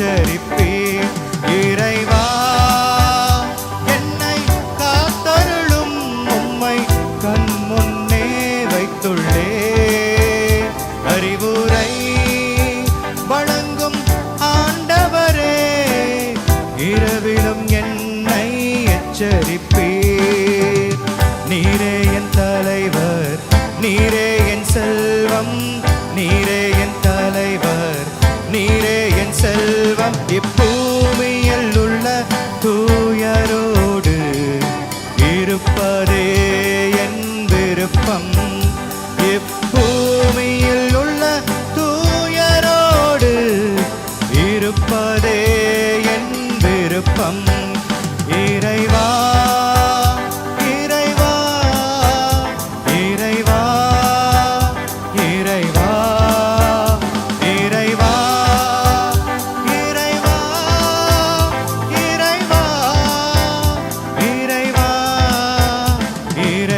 எச்சரிப்பே இறைவா என்னை காத்தருளும் உம்மை கண் முன்னே வைத்துள்ளே. அறிவுரை வழங்கும் ஆண்டவரே இரவிலும் என்னை எச்சரிப்பீர். நீரே என் தலைவர் நீரே என் செல்வம் நீரே e it It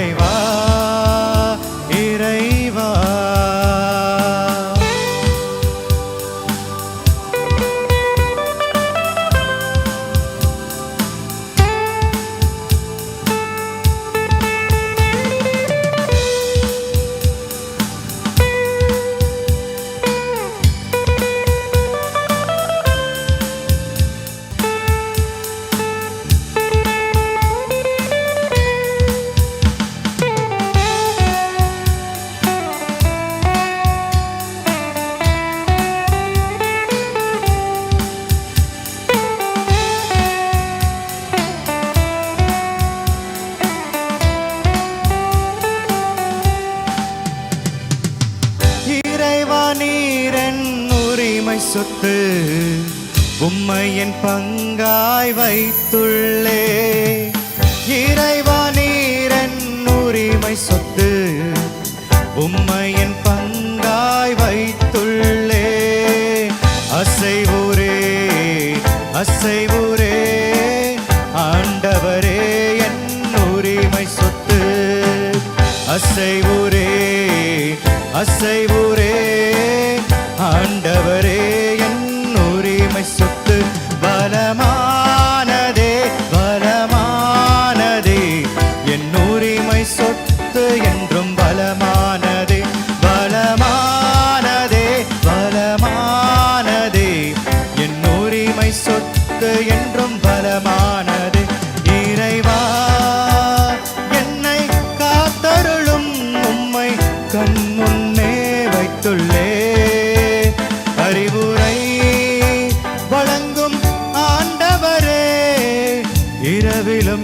சொத்து உம்மை என் பங்காய் வைத்துள்ளே. இறைவா நீரன் உரிமை சொத்து உம்மை என் பங்காய் வைத்துள்ளே. அசைவூரே அசைவூரே ஆண்டவரே என் உரிமை சொத்து. அசைவூரே அசைவூரே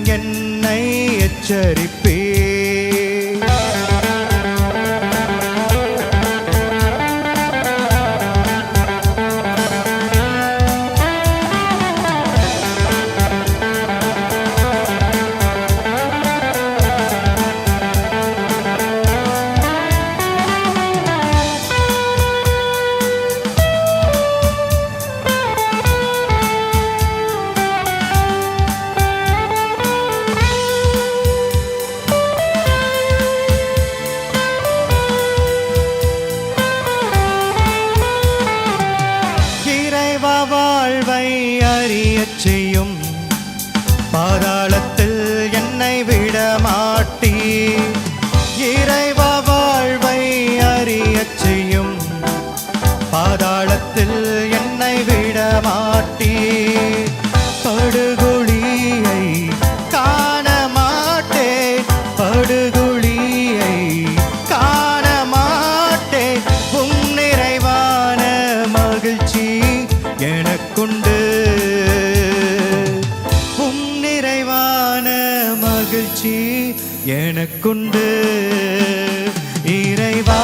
என்னை எச்சரிப்பு பாதாளத்தில் என்னை விட மாட்டி இறைவ வாழ்வை அறியச் செய்யும். பாதாளத்தில் மகிழ்ச்சி எனக்குண்டு. இறைவா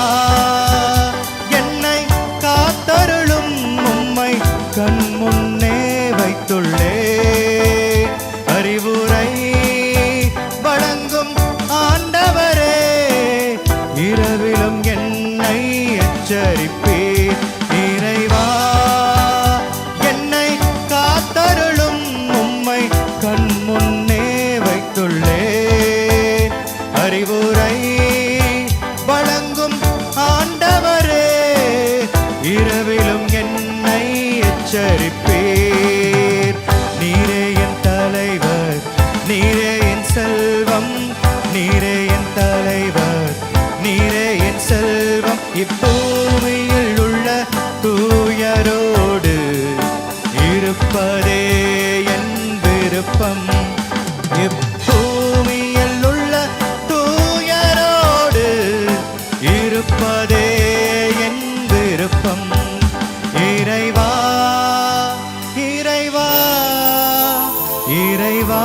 இறைவா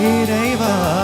இறைவா.